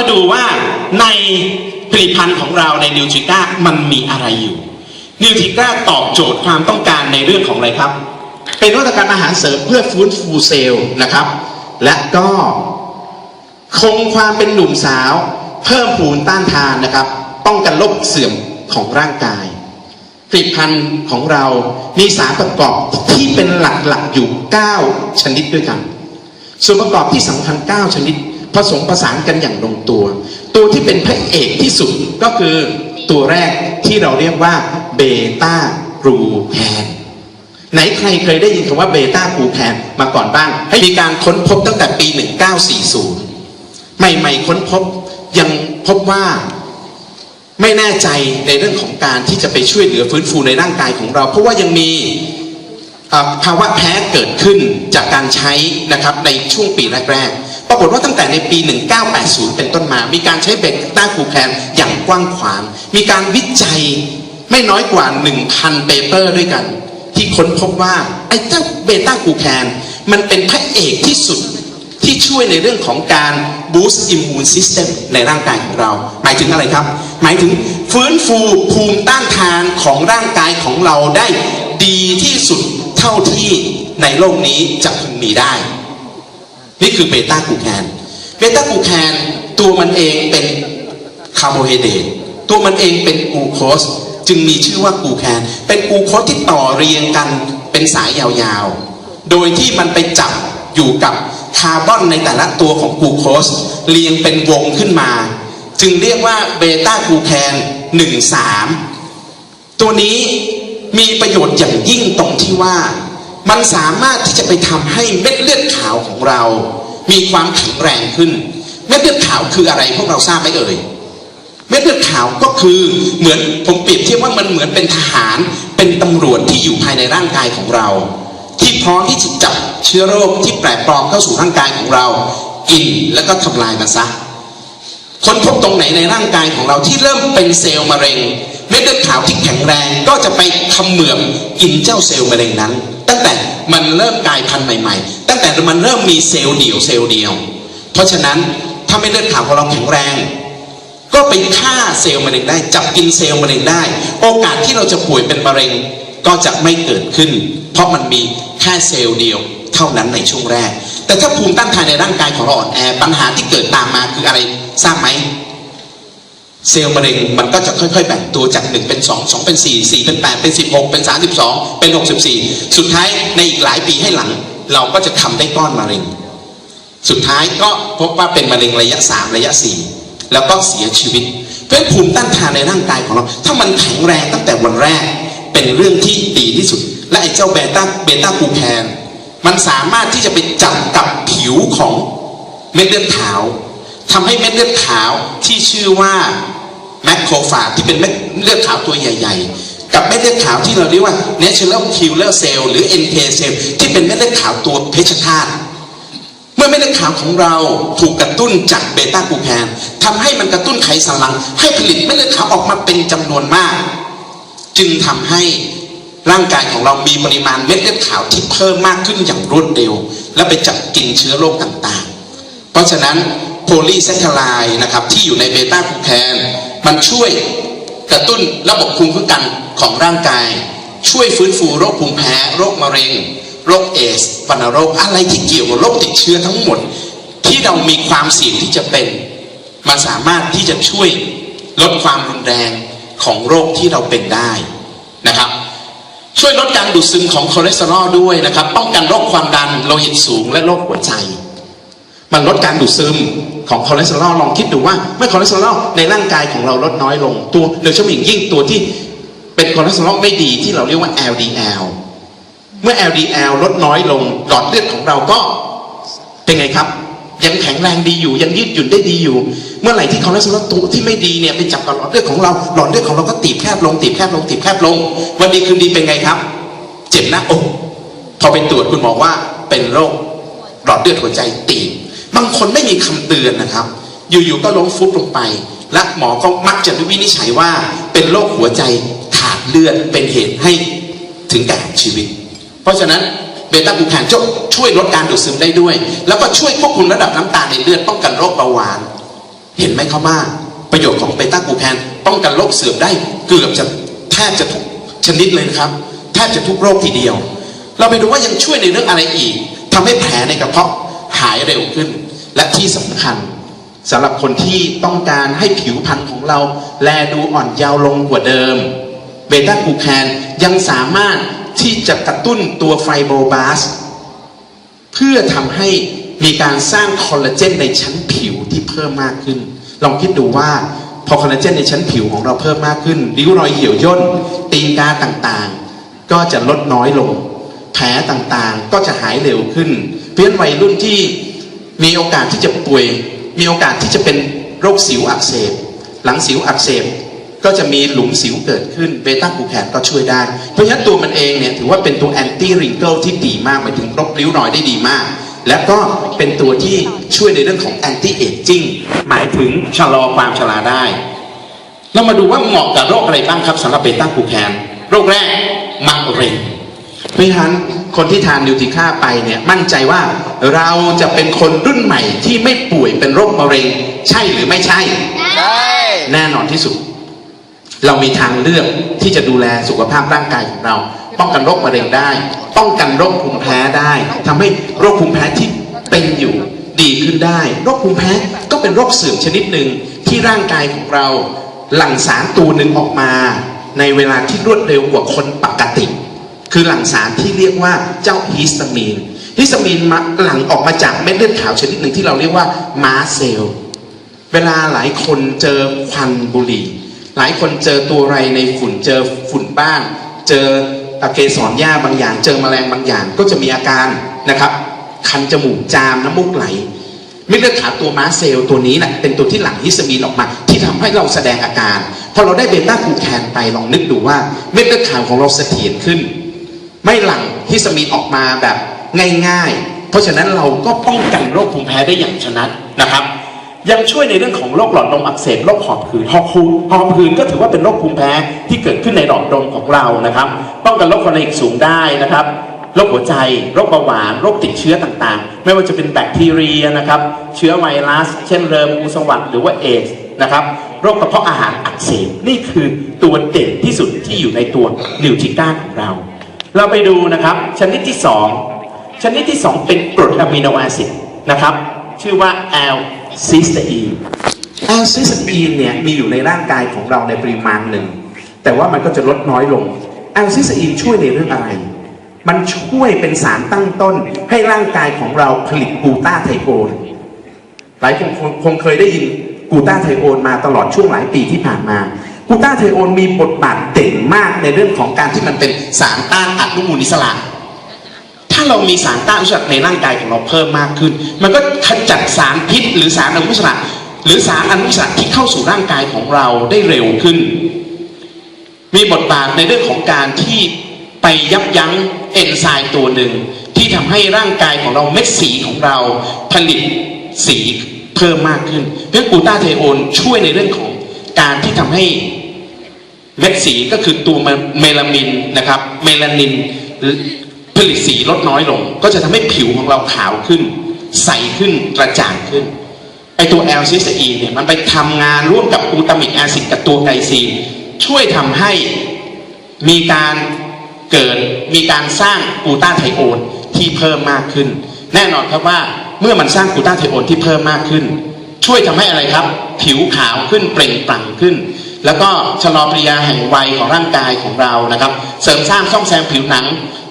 มาดูว่าในผลิตภัณฑ์ของเราในนิวทริก้ามันมีอะไรอยู่นิวทริก้าตอบโจทย์ความต้องการในเรื่องของอะไรครับ เป็นนวัตกรรมอาหารเสริมเพื่อฟื้นฟูเซลล์นะครับ และก็คงความเป็นหนุ่มสาว เพิ่มภูมิต้านทานนะครับ ป้องกันโรคเสื่อมของร่างกายผลิตภัณฑ์ของเรามีสารประกอบที่เป็นหลักๆอยู่ 9 ชนิดด้วยกัน ส่วนประกอบที่สำคัญ 9 ชนิด ผสมผสานกันอย่างลงตัว ตัวที่เป็นพระเอกที่สุดก็คือตัวแรกที่เราเรียกว่าเบต้ากรูแคนไหนใครเคยได้ยินคำว่าเบต้ากรูแคนมาก่อนบ้างให้มีการค้นพบตั้งแต่ปี 1940 ใหม่ๆค้นพบยังพบว่าไม่แน่ใจในเรื่องของการที่จะไปช่วยเหลือฟื้นฟูในร่างกายของเรา เพราะว่ายังมีภาวะแพ้เกิดขึ้นจากการใช้นะครับในช่วงปีแรกๆ ปรากฏว่าตั้งแต่ในปี 1980 เป็นต้นมา มีการใช้เบต้ากูแคนอย่างกว้างขวาง มีการวิจัยไม่น้อยกว่า 1,000 เปเปอร์ด้วยกัน ที่ค้นพบว่า ไอ้เจ้าเบต้ากูแคนมันเป็นพระเอกที่สุดที่ช่วยในเรื่องของการ boost immune system ในร่างกายของเรา หมายถึงอะไรครับ หมายถึงฟื้นฟูภูมิต้านทานของร่างกายของเราได้ดีที่สุดเท่าที่ในโลกนี้จะพึงมีได้ นี่คือเบต้ากูแคนเบต้ากูแคนตัวมันเองเป็นคาร์โบไฮเดรตตัวมันเองเป็นกลูโคสจึงมีชื่อว่ากูแคนเป็นกลูโคสที่ต่อเรียงกันเป็นสายยาวๆ โดยที่มันไปจับอยู่กับคาร์บอนในแต่ละตัวของกลูโคสเรียงเป็นวงขึ้นมา จึงเรียกว่าเบต้ากูแคน13 ตัวนี้มีประโยชน์อย่างยิ่งตรงที่ว่า มันสามารถที่จะไปทำให้เม็ดเลือดขาวของเรา มีความแข็งแรงขึ้น เม็ดเลือดขาวคืออะไรพวกเราทราบไหมเอ่ย เม็ดเลือดขาวก็คือเหมือนผมเปรียบเทียบว่ามันเหมือนเป็นทหาร เป็นตำรวจที่อยู่ภายในร่างกายของเรา ที่พร้อมที่จะจับเชื้อโรคที่แปลกปลอมเข้าสู่ร่างกายของเรา กินแล้วก็ทำลายมันซะคนพบตรงไหนในร่างกายของเราที่เริ่มเป็นเซลล์มะเร็ง เม็ดเลือดขาวที่แข็งแรงก็จะไปเขมือบกินเจ้าเซลล์มะเร็งนั้น ตั้งแต่มันเริ่มกลายพันธุ์ใหม่ ๆ ตั้งแต่มันเริ่มมีเซลล์เดี่ยวเซลล์เดียว เพราะฉะนั้นถ้าเม็ดเลือดขาวของเราแข็งแรง ก็ไปฆ่าเซลล์มะเร็งได้ จับกินเซลล์มะเร็งได้ โอกาสที่เราจะป่วยเป็นมะเร็งก็จะไม่เกิดขึ้น เพราะมันมีแค่เซลล์เดียวเท่านั้นในช่วงแรก แต่ถ้าภูมิต้านทานในร่างกายของเราอ่อนแอปัญหาที่เกิดตามมาคืออะไรทราบไหม เซลล์มะเร็งมันก็จะค่อยๆ แบ่งตัวจาก 1 เป็น 2 2 เป็น 4 4 เป็น 8 เป็น 16 เป็น 32 เป็น 64 สุดท้ายในอีกหลายปีให้หลัง เราก็จะทำได้ก้อนมะเร็ง สุดท้ายก็พบว่าเป็นมะเร็งระยะ 3 ระยะ 4 แล้วก็เสียชีวิต เพราะฉะนั้นภูมิต้านทานในร่างกายของเรา ถ้ามันแข็งแรงตั้งแต่วันแรก เป็นเรื่องที่ดีที่สุด และไอ้เจ้าเบต้าเบต้ากูแคนมันสามารถที่จะไปจับกับผิวของเม็ดเลือดขาว ทำให้เม็ดเลือดขาวที่ชื่อว่าแมคโครฟาจที่เป็นเม็ดเลือดขาวตัวใหญ่ ๆ กับเม็ดเลือดขาวที่เราเรียกว่า natural killer cell หรือ NK cell ที่เป็นเม็ดเลือดขาวตัวเพชฌฆาตเมื่อเม็ดเลือดขาวของเราถูกกระตุ้นจากเบต้ากูแคนทำให้มันกระตุ้นไขสันหลัง ให้ผลิตเม็ดเลือดขาวออกมาเป็นจำนวนมาก จึงทำให้ร่างกายของเรามีปริมาณเม็ดเลือดขาวที่เพิ่มมากขึ้นอย่างรวดเร็ว และไปจับกินเชื้อโรคต่างๆ เพราะฉะนั้น โพลีแซคคาไลนะครับที่อยู่ในเบต้ากูแคนมันช่วยกระตุ้นระบบภูมิคุ้มกันของร่างกาย ช่วยฟื้นฟูโรคภูมิแพ้โรคมะเร็ง โรคเอสวัณโรคอะไรที่เกี่ยวกับโรคติดเชื้อทั้งหมด ที่เรามีความเสี่ยงที่จะเป็น มันสามารถที่จะช่วยลดความรุนแรงของโรคที่เราเป็นได้นะครับ ช่วยลดการดูดซึมของคอเลสเตอรอลด้วยนะครับ ป้องกันโรคความดันโลหิตสูงและโรคหัวใจ มันลดการดูดซึมของคอเลสเตอรอลลองคิดดูว่าเมื่อคอเลสเตอรอลในร่างกายของเราลดน้อยลงตัวโดยเฉพาะอย่างยิ่งตัวที่เป็นคอเลสเตอรอลไม่ดีที่เราเรียกว่า LDL เมื่อ LDL ลดน้อยลงหลอดเลือดของเราก็เป็นไงครับ ยังแข็งแรงดีอยู่ยังยืดหยุ่นได้ดีอยู่ เมื่อไหร่ที่คอเลสเตอรอลตัวที่ไม่ดีเนี่ยไปจับกับหลอดเลือดของเราหลอดเลือดของเราก็ตีบแคบลงตีบแคบลงตีบแคบลง วันดีคืนดีเป็นไงครับ เจ็บหน้าอกพอไปตรวจคุณหมอว่าเป็นโรคหลอดเลือดหัวใจตีบ บางคนไม่มีคำเตือนนะครับ อยู่ๆก็ล้มฟุบลงไป และหมอก็มักจะวินิจฉัยว่า เป็นโรคหัวใจขาดเลือดเป็นเหตุให้ถึงแก่ชีวิต เพราะฉะนั้นเบต้ากูแคนช่วยลดการดูดซึมได้ด้วย แล้วก็ช่วยควบคุมระดับน้ำตาลในเลือดป้องกันโรคเบาหวาน เห็นไหมครับว่าประโยชน์ของเบต้ากูแคนป้องกันโรคเสื่อมได้เกือบจะแทบจะทุกชนิดเลยนะครับแทบจะทุกโรคทีเดียว เราไปดูว่ายังช่วยในเรื่องอะไรอีกทำให้แผลในกระเพาะหายเร็วขึ้น และที่สำคัญสำหรับคนที่ต้องการให้ผิวพรรณของเรา แลดูอ่อนเยาว์ลงกว่าเดิม เบต้ากูแคนยังสามารถที่จะกระตุ้นตัวไฟโบบาสเพื่อทำให้มีการสร้างคอลลาเจนในชั้นผิวที่เพิ่มมากขึ้น ลองคิดดูว่าพอคอลลาเจนในชั้นผิวของเราเพิ่มมากขึ้น ริ้วรอยเหี่ยวย่น ตีนกาต่างๆ ก็จะลดน้อยลง แผลต่างๆ ก็จะหายเร็วขึ้น เพราะฉะนั้นวัยรุ่นที่ มีโอกาสที่จะป่วย มีโอกาสที่จะเป็นโรคสิวอักเสบ หลังสิวอักเสบก็จะมีหลุมสิวเกิดขึ้นเบต้ากูแคนก็ช่วยได้ เพราะฉะนั้นตัวมันเองเนี่ยถือว่าเป็นตัวแอนตี้ริงเกิลที่ดีมากหมายถึงลบริ้วรอยได้ดีมาก และก็เป็นตัวที่ช่วยในเรื่องของแอนตี้เอจจิ้งหมายถึงชะลอความชราได้ เรามาดูว่าเหมาะกับโรคอะไรบ้างครับสำหรับเบต้ากูแคนโรคแรกมะเร็งเพราะฉะนั้น คนที่ทานนิวติค่าไปเนี่ยมั่นใจว่าเราจะเป็นคนรุ่นใหม่ที่ไม่ป่วยเป็นโรคมะเร็ง ใช่หรือไม่ใช่ใช่แน่นอนที่สุด เรามีทางเลือกที่จะดูแลสุขภาพร่างกายของเรา ป้องกันโรคมะเร็งได้ ป้องกันโรคภูมิแพ้ได้ทำให้โรคภูมิแพ้ที่เป็นอยู่ดีขึ้นได้ โรคภูมิแพ้ก็เป็นโรคเสื่อมชนิดหนึ่งที่ร่างกายของเราหลั่งสารตัวหนึ่งออกมา ในเวลาที่รวดเร็วกว่าคนปกติ คือหลั่งสารที่เรียกว่าเจ้าฮิสตามีนฮิสตามีนมาหลั่งออกมาจากเม็ดเลือดขาวชนิดหนึ่งที่เราเรียกว่ามาเซลล์เวลาหลายคนเจอควันบุหรี่ หลายคนเจอตัวไรในฝุ่นเจอฝุ่นบ้างเจอเกสรหญ้าบางอย่าง เจอแมลงบางอย่าง ก็จะมีอาการนะครับคันจมูกจามน้ำมูกไหลเม็ดเลือดขาวตัวม้าเซลล์ตัวนี้แหละเป็นตัวที่หลั่งฮิสตามีนออกมา ที่ทำให้เราแสดงอาการพอเราได้เบต้ากูแคนไปลองนึกดูว่าเม็ดเลือดขาวของเราเสถียรขึ้น ไม่หลั่งฮิสตามีนออกมาแบบง่ายๆ เพราะฉะนั้นเราก็ป้องกันโรคภูมิแพ้ได้อย่างชนะนะครับ ยังช่วยในเรื่องของโรคหลอดลมอักเสบโรคหอบหืดหอบหืดหอบหืดก็ถือว่าเป็นโรคภูมิแพ้ที่เกิดขึ้นในหลอดลมของเรานะครับ ป้องกันโรคความดันสูงได้นะครับโรคหัวใจ โรคเบาหวาน โรคติดเชื้อต่างๆ ไม่ว่าจะเป็นแบคทีเรียนะครับ เชื้อไวรัส เช่นเริมอูสวัดหรือว่าเอสนะครับ โรคกระเพาะอาหารอักเสบ นี่คือตัวเด่นที่สุดที่อยู่ในตัวนิวทริก้าของเรา เราไปดูนะครับ ชนิดที่สองชนิดที่ 2 เป็นกรดอะมิโนแอซิดนะครับ ชื่อว่าแอลซิสเตอีนแอลซิสเตอีนเนี่ยมีอยู่ในร่างกายของเราในปริมาณหนึ่ง แต่ว่ามันก็จะลดน้อยลงแอลซิสเตอีนช่วยในเรื่องอะไร มันช่วยเป็นสารตั้งต้น ให้ร่างกายของเราผลิตกูตาไทโอนหลายคนคงเคยได้ยินกูตาไทโอนมาตลอดช่วงหลายปีที่ผ่านมา กูตาไทโอนมีบทบาทเด่นมากในเรื่องของการที่มันเป็นสารต้านอนุมูลอิสระถ้าเรามีสารต้านอนุมูลอิสระในร่างกายของเราเพิ่มมากขึ้น มันก็ขจัดสารพิษ หรือสารอนุมูลอิสระ หรือสารอนุมูลอิสระที่เข้าสู่ร่างกายของเราได้เร็วขึ้น มีบทบาทในเรื่องของการที่ไปยับยั้งเอนไซม์ตัวหนึ่งที่ทำให้ร่างกายของเราเม็ดสีของเราผลิตสีเพิ่มมากขึ้น เพราะกูตาไทโอนช่วยในเรื่องของการที่ทำให้ เม็ดสีก็คือตัวเมลามินนะครับ เมลานินผลิตสีลดน้อยลง ก็จะทำให้ผิวของเราขาวขึ้น ใสขึ้นกระจ่างขึ้นไอตัวแอลซิสอีเนี่ยมันไปทำงานร่วมกับกลูตามิกแอซิดกับตัวไกซีนช่วยทำให้มีการเกิดมีการสร้างกูต้าไทโอนที่เพิ่มมากขึ้น แน่นอนครับว่าเมื่อมันสร้างกูต้าไทโอนที่เพิ่มมากขึ้น ช่วยทำให้อะไรครับ ผิวขาวขึ้นเปล่งปลั่งขึ้น แล้วก็ชะลอปริยาแห่งวัยของร่างกายของเรานะครับ เสริมสร้างซ่อมแซมผิวหนัง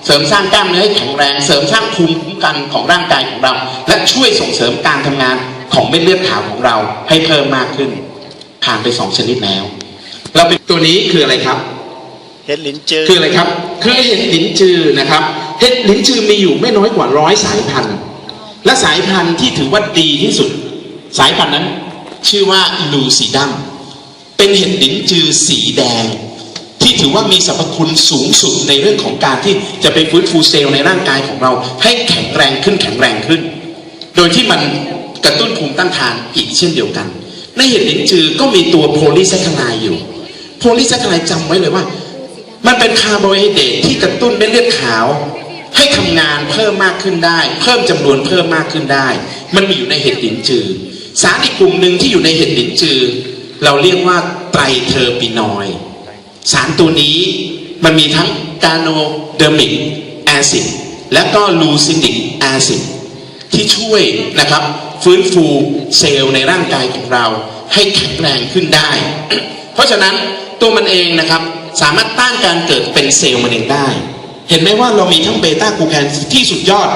เสริมสร้างกล้ามเนื้อให้แข็งแรง เสริมสร้างภูมิคุ้มกันของร่างกายของเรา และช่วยส่งเสริมการทำงานของเม็ดเลือดขาวของเราให้เพิ่มมากขึ้น ผ่านไปสองชนิดแล้ว เราเป็นตัวนี้คืออะไรครับ เห็ดลิ้นจือคืออะไรครับ คือเห็ดลิ้นจือนะครับ เห็ดลิ้นจือมีอยู่ไม่น้อยกว่าร้อยสายพันธุ์ และสายพันธุ์ที่ถือว่าดีที่สุด สายพันธุ์นั้น ชื่อว่าลูซิดัม เป็นเห็ดลิ้นจือสีแดง ที่ถือว่ามีสรรพคุณสูงสุดในเรื่องของการที่จะไปฟื้นฟูเซลล์ในร่างกายของเรา ให้แข็งแรงขึ้นแข็งแรงขึ้น โดยที่มันกระตุ้นภูมิต้านทานอีกเช่นเดียวกัน ในเห็ดลิ้นจือก็มีตัวโพลีแซคคาไลอยู่ โพลีแซคคาไลจำไว้เลยว่า มันเป็นคาร์โบไฮเดรตที่กระตุ้นเม็ดเลือดขาวให้ทำงานเพิ่มมากขึ้นได้ เพิ่มจำนวนเพิ่มมากขึ้นได้ มันมีอยู่ในเห็ดลิ้นจือ สารอีกกลุ่มหนึ่งที่อยู่ในเห็ดหลินจือ เราเรียกว่าไตรเทอร์ปินอยด์สารตัวนี้มันมีทั้งกาโนเดอร์มิกแอซิดและก็ลูซินิกแอซิดที่ช่วยนะครับฟื้นฟูเซลล์ในร่างกายของเราให้แข็งแรงขึ้นได้ เพราะฉะนั้นตัวมันเองนะครับสามารถต้านการเกิดเป็นเซลล์มะเร็งได้ เห็นไหมว่าเรามีทั้งเบต้ากูแคนที่สุดยอด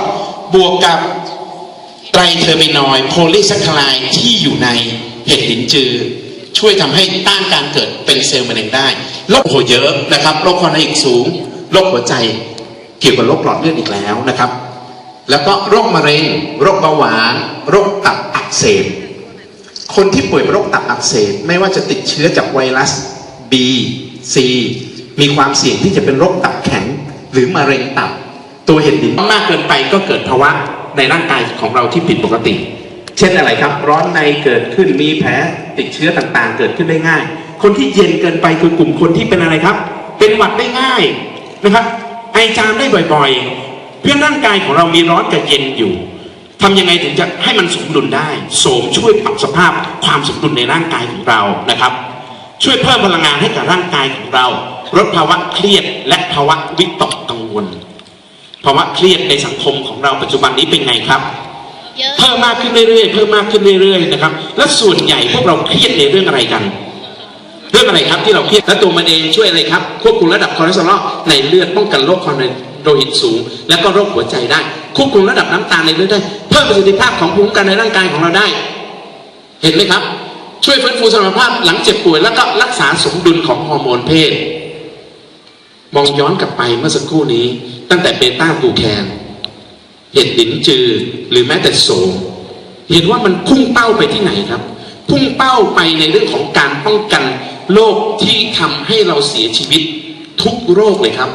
บวกกับไตรเทอร์มินอยด์โพลีแซคคารายที่อยู่ในเห็ดหลินจือ ช่วยทำให้ต้านการเกิดเป็นเซลล์มะเร็งได้โรคหัวเยอะนะครับโรคความดันอีกสูงโรคหัวใจเกี่ยวกับโรคหลอดเลือดอีกแล้วนะครับ แล้วก็โรคมะเร็ง โรคเบาหวาน โรคตับอักเสบคนที่ป่วยโรคตับอักเสบไม่ว่าจะติดเชื้อจากไวรัส B C มีความเสี่ยงที่จะเป็นโรคตับแข็ง หรือมะเร็งตับ ตัวเห็ดดินมากเกินไปก็เกิดภาวะในร่างกายของเราที่ผิดปกติ เช่นอะไรครับ ร้อนในเกิดขึ้นมีแผลติดเชื้อต่างๆ เกิดขึ้นได้ง่าย คนที่เย็นเกินไปคือกลุ่มคนที่เป็นอะไรครับ เป็นหวัดได้ง่ายนะครับไอจามได้บ่อยๆ เพื่อร่างกายของเรามีร้อนกับเย็นอยู่ทำยังไงถึงจะให้มันสมดุลได้โสมช่วยปรับสภาพความสมดุลในร่างกายของเรานะครับ ช่วยเพิ่มพลังงานให้กับร่างกายของเรา ลดภาวะเครียดและภาวะวิตกกังวลภาวะเครียดในสังคมของเราปัจจุบันนี้เป็นไงครับ เพิ่มมากขึ้นเรื่อยๆเพิ่มมากขึ้นเรื่อยๆนะครับ และส่วนใหญ่พวกเราเครียดในเรื่องอะไรกัน เรื่องอะไรครับที่เราเครียดและตัวมันเองช่วยอะไรครับควบคุมระดับคอเลสเตอรอลในเลือดป้องกันโรคความดันโลหิตสูง และก็โรคหัวใจได้ ควบคุมระดับน้ำตาลในเลือดได้เพิ่มประสิทธิภาพของภูมิคุ้มกันในร่างกายของเราได้ เห็นไหมครับ ช่วยฟื้นฟูสมรรถภาพหลังเจ็บป่วย แล้วก็รักษาสมดุลของฮอร์โมนเพศมองย้อนกลับไปเมื่อสักครู่นี้ ตั้งแต่เบต้ากูแคน เห็ดหลินจือหรือแม้แต่โสมเห็นว่ามันพุ่งเป้าไปที่ไหนครับ พุ่งเป้าไปในเรื่องของการป้องกันโรคที่ทำให้เราเสียชีวิตทุกโรคเลยครับ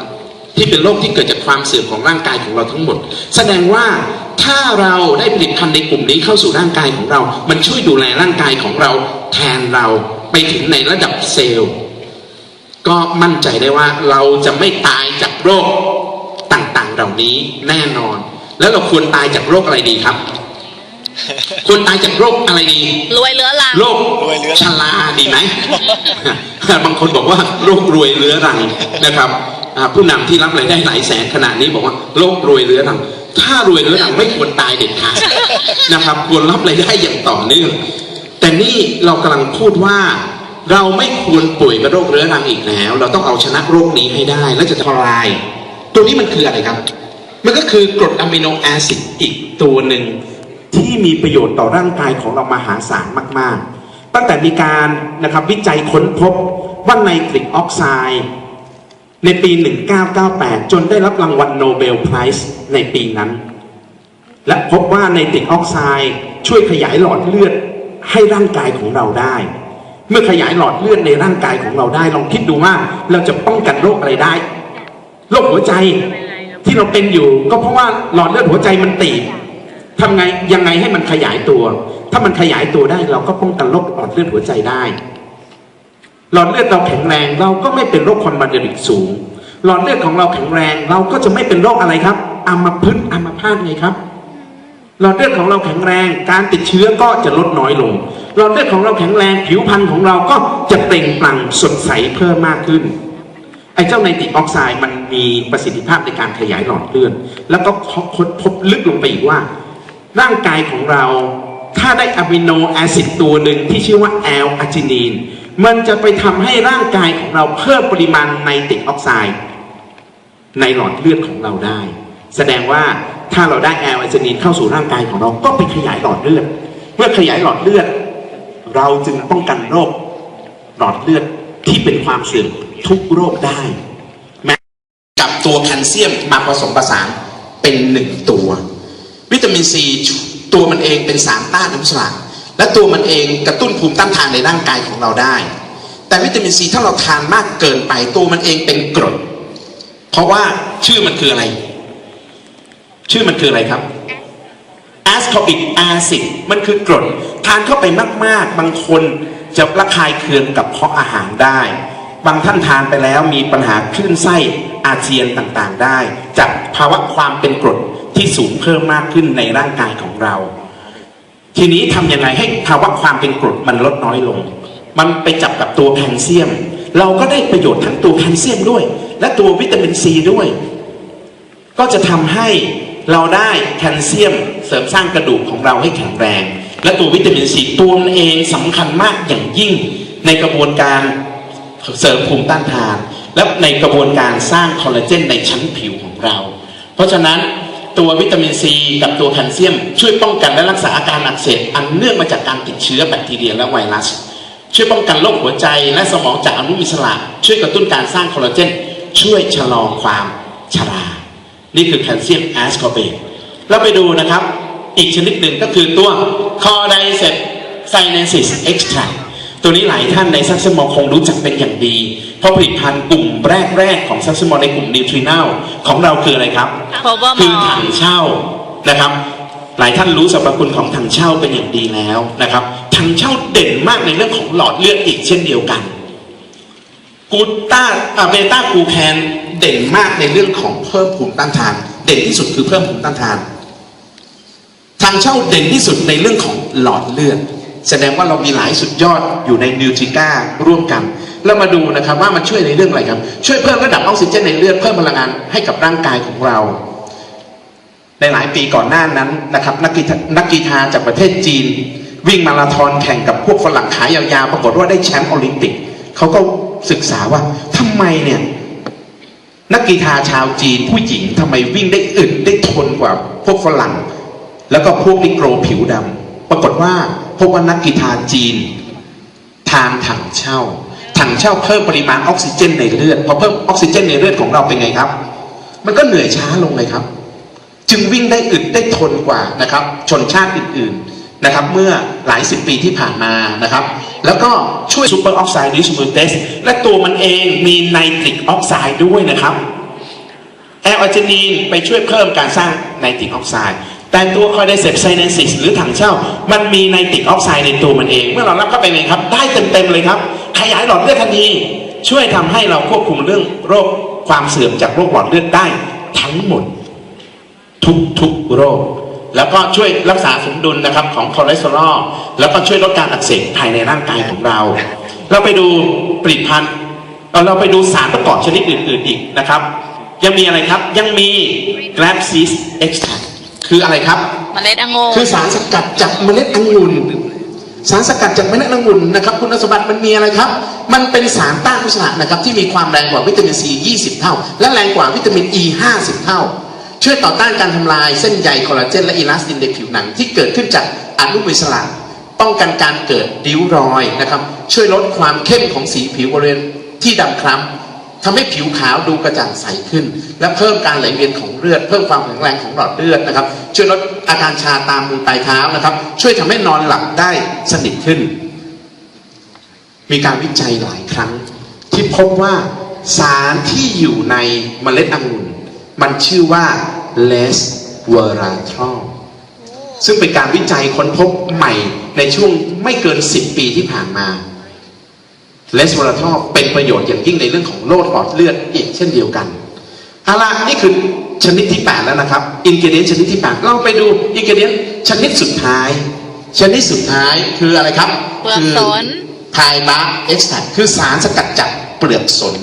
ที่เป็นโรคที่เกิดจากความเสื่อมของร่างกายของเราทั้งหมด แสดงว่าถ้าเราได้ผลิตภัณฑ์ในกลุ่มนี้เข้าสู่ร่างกายของเรา มันช่วยดูแลร่างกายของเราแทนเราไปถึงในระดับเซลล์ ก็มั่นใจได้ว่าเราจะไม่ตายจากโรคต่างๆเหล่านี้แน่นอน แล้วเราควรตายจากโรคอะไรดีครับ ควรตายจากโรคอะไรดี รวยเรื้อรัง โรครวยเรื้อรัง ชราดีไหม บางคนบอกว่าโรครวยเรื้อรังนะครับอ่าผู้นำที่รับรายได้หลายแสนขนาดนี้บอกว่าโรครวยเรื้อรัง ถ้ารวยเรื้อรังไม่ควรตายเด็ดขาดนะครับ ควรรับรายได้อย่างต่อเนื่อง แต่นี่เรากำลังพูดว่า เราไม่ควรป่วยเป็นโรคเรื้อรังอีกแล้ว เราต้องเอาชนะโรคนี้ให้ได้ และจะทลาย ตัวนี้มันคืออะไรครับ มันก็คือกรดอะมิโนแอซิดอีกตัวหนึ่งที่มีประโยชน์ต่อร่างกายของเรามหาศาลมาก ๆ ตั้งแต่มีการนะครับวิจัยค้นพบว่าไนตริกออกไซด์ในปี 1998 จนได้รับรางวัลโนเบลไพรส์ในปีนั้น และพบว่าไนตริกออกไซด์ช่วยขยายหลอดเลือดให้ร่างกายของเราได้ เมื่อขยายหลอดเลือดในร่างกายของเราได้ ลองคิดดูว่าเราจะป้องกันโรคอะไรได้ โรคหัวใจ ที่เราเป็นอยู่ ก็เพราะว่าหลอดเลือดหัวใจมันตีบทำไงยังไงให้มันขยายตัว ถ้ามันขยายตัวได้เราก็ป้องกันโรคหลอดเลือดหัวใจได้ หลอดเลือดเราแข็งแรงเราก็ไม่เป็นโรคความดันโลหิตสูง หลอดเลือดของเราแข็งแรง เราก็จะไม่เป็นโรคอะไรครับอัมพฤกษ์อัมพาตไงครับ หลอดเลือดของเราแข็งแรง การติดเชื้อก็จะลดน้อยลง หลอดเลือดของเราแข็งแรงผิวพรรณของเราก็จะเปล่งปลั่งสดใสเพิ่มมากขึ้นไอ้เจ้าไนตริกออกไซด์มัน มีประสิทธิภาพในการขยายหลอดเลือดแล้วก็ค้นพบลึกลงไปอีกว่า ร่างกายของเราถ้าได้อะมิโนแอซิดตัวหนึ่งที่ชื่อว่าแอลอาจินีนมันจะไปทำให้ร่างกายของเราเพิ่มปริมาณไนตริกออกไซด์ในหลอดเลือดของเราได้ แสดงว่าถ้าเราได้แอลอาจินีนเข้าสู่ร่างกายของเราก็ไปขยายหลอดเลือดเมื่อขยายหลอดเลือด เราจึงป้องกันโรคหลอดเลือดที่เป็นความเสื่อมทุกโรคได้ กับตัวแคลเซียมมาผสมผสานเป็นหนึ่งตัว วิตามินซีตัวมันเองเป็นสารต้านอนุมูลอิสระและตัวมันเองกระตุ้นภูมิต้านทานในร่างกายของเราได้ แต่วิตามินซีถ้าเราทานมากเกินไปตัวมันเองเป็นกรด เพราะว่าชื่อมันคืออะไร ชื่อมันคืออะไรครับแอสคอบิกแอซิดมันคือกรด ทานเข้าไปมาก ๆ บางคนจะระคายเคืองกับเพาะอาหารได้ บางท่านทานไปแล้วมีปัญหาคลื่นไส้อาเจียนต่างๆได้ จากภาวะความเป็นกรดที่สูงเพิ่มมากขึ้นในร่างกายของเรา ทีนี้ทำยังไงให้ภาวะความเป็นกรดมันลดน้อยลง มันไปจับกับตัวแคลเซียม เราก็ได้ประโยชน์ทั้งตัวแคลเซียมด้วย และตัววิตามินซีด้วย ก็จะทำให้เราได้แคลเซียมเสริมสร้างกระดูกของเราให้แข็งแรง และตัววิตามินซีตัวมันเองสำคัญมากอย่างยิ่งในกระบวนการ เสริมภูมิต้านทาน และในกระบวนการสร้างคอลลาเจนในชั้นผิวของเรา เพราะฉะนั้นตัววิตามินซีกับตัวแคลเซียม ช่วยป้องกันและรักษาอาการอักเสบอันเนื่องมาจากการติดเชื้อแบคทีเรียและไวรัส ช่วยป้องกันโรคหัวใจและสมองจากอนุมูลอิสระช่วยกระตุ้นการสร้างคอลลาเจน ช่วยชะลอความชรา นี่คือแคลเซียมแอสคอเบตเราไปดูนะครับ อีกชนิดหนึ่งก็คือตัวคอไดเซปไซเนซิสเอ็กซ์ตร ตัวนี้หลายท่านในซักซมอลคงรู้จักเป็นอย่างดี เพราะผลิตภัณฑ์กลุ่มแรกๆของซักซมอลในกลุ่มนิวทรีน l ของเราคืออะไรครับ Power คือ Mall ถังเช่านะครับ หลายท่านรู้สรรพคุณของถังเช่าเป็นอย่างดีแล้วนะครับถังเช่าเด่นมากในเรื่องของหลอดเลือดอีกเช่นเดียวกันกูต้าเบต้ากลูแคนเด่นมากในเรื่องของเพิ่มภูมิต้านทาน เด่นที่สุดคือเพิ่มภูมิต้านทานทางเช่าเด่นที่สุดในเรื่องของหลอดเลือด แสดงว่าเรามีหลายสุดยอดอยู่ในนิวทริก้าร่วมกัน แล้วมาดูนะครับว่ามันช่วยในเรื่องอะไรครับ ช่วยเพิ่มระดับออกซิเจนในเลือดเพิ่มพลังงานให้กับร่างกายของเรา ในหลายปีก่อนหน้านั้นนะครับนักกีฬานักกีฬาจากประเทศจีน วิ่งมาราธอนแข่งกับพวกฝรั่งขายาวๆปรากฏว่าได้แชมป์โอลิมปิกเขาก็ศึกษาว่าทำไมเนี่ยนักกีฬาชาวจีนผู้หญิงทำไมวิ่งได้อึดได้ทนกว่าพวกฝรั่ง แล้วก็พวกนิโกรผิวดำ ปรากฏว่าพบว่านักกีฬาจีน ทานถังเช่า ถังเช่าเพิ่มปริมาณออกซิเจนในเลือดพอเพิ่มออกซิเจนในเลือดของเราเป็นไงครับ มันก็เหนื่อยช้าลงเลยครับ จึงวิ่งได้อึดได้ทนกว่านะครับ ชนชาติอื่นๆนะครับ เมื่อหลายสิบปีที่ผ่านมานะครับ แล้วก็ช่วยซูเปอร์ออกไซด์ดิสมูเตสและตัวมันเองมีไนตริกออกไซด์ด้วยนะครับแอลอาร์เจนีนไปช่วยเพิ่มการสร้างไนตริกออกไซด์ แต่ตัวคอไดเซปไซเนซิสหรือถังเช่า มันมีไนติกออกไซด์ในตัวมันเอง เมื่อเรารับเข้าไปเลยครับ ได้เต็มๆเลยครับ ขยายหลอดเลือดทันทีช่วยทำให้เราควบคุมเรื่องโรคความเสื่อมจากโรคหลอดเลือดได้ทั้งหมด ทุกๆโรค แล้วก็ช่วยรักษาสมดุลนะครับของคอเลสเตอรอลแล้วก็ช่วยลดการอักเสบภายในร่างกายของเรา เราไปดูผลิตภัณฑ์เราไปดูสารประกอบชนิดอื่น ๆอีกนะครับ ยังมีอะไรครับยังมี g l a p s y s extract คืออะไรครับ เมล็ดองุ่นคือสารสกัดจากเมล็ดองุ่นสารสกัดจากเมล็ดองุ่นนะครับ คุณสมบัติมันมีอะไรครับ มันเป็นสารต้านอนุมูลอิสระนะครับ ที่มีความแรงกว่าวิตามินซี 20 เท่า และแรงกว่าวิตามิน E 50 เท่า ช่วยต่อต้านการทำลายเส้นใยคอลลาเจนและอีลาสตินในผิวหนัง ที่เกิดขึ้นจากอนุมูลอิสระป้องกันการเกิดริ้วรอยนะครับ ช่วยลดความเข้มของสีผิวบริเวณที่ดำคล้ำ ทำให้ผิวขาวดูกระจ่างใสขึ้น และเพิ่มการไหลเวียนของเลือด เพิ่มความแข็งแรงของหลอดเลือดนะครับ ช่วยลดอาการชาตามมือปลายเท้านะครับ ช่วยทำให้นอนหลับได้สนิทขึ้น มีการวิจัยหลายครั้ง ที่พบว่าสารที่อยู่ในเมล็ดองุ่น มันชื่อว่าเลสเวอราทรอลซึ่งเป็นการวิจัยค้นพบใหม่ในช่วงไม่เกิน 10 ปีที่ผ่านมา เลสเวอราทอลเป็นประโยชน์อย่างยิ่งในเรื่องของโรคหลอดเลือดอีกเช่นเดียวกันเอาล่ะนี่คือชนิดที่ 8 แล้วนะครับ อินกิเดียนชนิดที่8เราไปดูอินกิเดียนชนิดสุดท้าย ชนิดสุดท้ายคืออะไรครับเปลือกสนไพบาเอ็กซ์แทคือสารสกัดจากเปลือกสน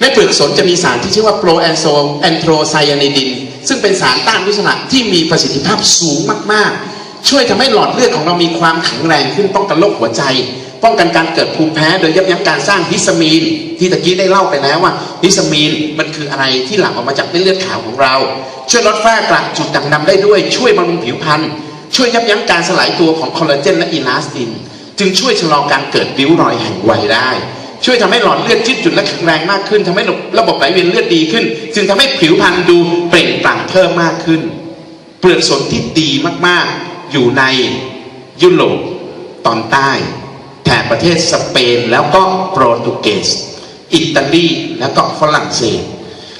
ในเปลือกสนจะมีสารที่ชื่อว่าโปรแอนโซแอนโทรไซยานิดิน ซึ่งเป็นสารต้านอนุมูลอิสระที่มีประสิทธิภาพสูงมากๆ ช่วยทำให้หลอดเลือดของเรามีความแข็งแรงขึ้นป้องกันโรคหัวใจ ป้องกันการเกิดภูมิแพ้โดยยับยั้งการสร้างฮิสตามีน ที่ตะกี้ได้เล่าไปแล้วว่าฮิสตามีนมันคืออะไรที่หลั่งออกมาจากเม็ดเลือดขาวของเรา ช่วยลดฝ้ากระจุดด่างดำได้ด้วย ช่วยบำรุงผิวพรรณช่วยยับยั้งการสลายตัวของคอลลาเจนและอีลาสติน จึงช่วยชะลอการเกิดริ้วรอยแห่งวัยได้ ช่วยทำให้หลอดเลือดยืดหยุ่นและแข็งแรงมากขึ้นทำให้ระบบไหลเวียนเลือดดีขึ้น จึงทำให้ผิวพรรณดูเปล่งปลั่งเพิ่มมากขึ้น เปลือกสนที่ดีมากๆ อยู่ในยุโรปตอนใต้ แถบประเทศสเปนแล้วก็โปรตุเกส อิตาลีแล้วก็ฝรั่งเศส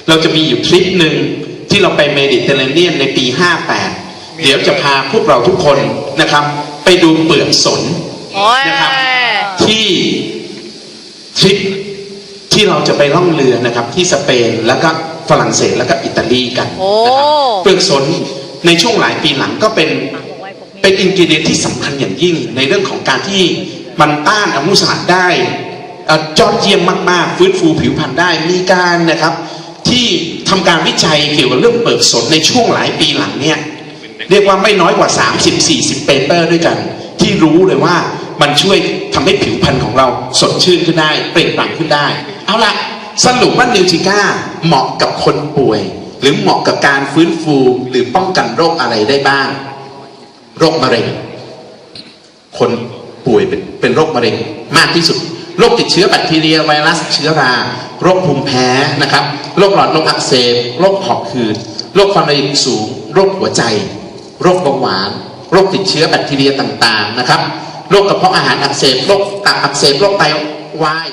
เราจะมีอยู่ทริปหนึ่งที่เราไปเมดิเตอร์เรเนียนในปี 58 เดี๋ยวจะพาพวกเราทุกคนนะครับ ไปดูเปลือกสนโอ้ยนะครับที่ทริปที่เราจะไปล่องเรือนะครับที่สเปนแล้วก็ฝรั่งเศสแล้วก็อิตาลีกันโอ้นะครับเปลือกสนในช่วงหลายปีหลังก็เป็นเป็นอินกิเดียนที่สำคัญอย่างยิ่งในเรื่องของการที่ มันต้านอนุมูลอิสระได้เอ่อยอดเยี่ยมมากๆ ฟื้นฟูผิวพรรณได้มีการนะครับ ที่ทำการวิจัยเกี่ยวกับเรื่องเปิดสนในช่วงหลายปีหลังเนี่ยเรียกว่าไม่น้อยกว่า 30-40 เปเปอร์ด้วยกัน ที่รู้เลยว่ามันช่วยทำให้ผิวพรรณของเราสดชื่นขึ้นได้ เปล่งปลั่งขึ้นได้ เอาละสรุปว่านิวทิก้าเหมาะกับคนป่วย หรือเหมาะกับการฟื้นฟูหรือป้องกันโรคอะไรได้บ้าง โรคมะเร็งคน ป่วยเป็นเป็นโรคมะเร็งมากที่สุด โรคติดเชื้อแบคทีเรียไวรัสเชื้อรา โรคภูมิแพ้นะครับ โรคหลอดลมอักเสบ โรคหอบหืด โรคความดันสูง โรคหัวใจ โรคเบาหวาน โรคติดเชื้อแบคทีเรียต่างๆนะครับ โรคกระเพาะอาหารอักเสบ โรคตับอักเสบ โรคไตวาย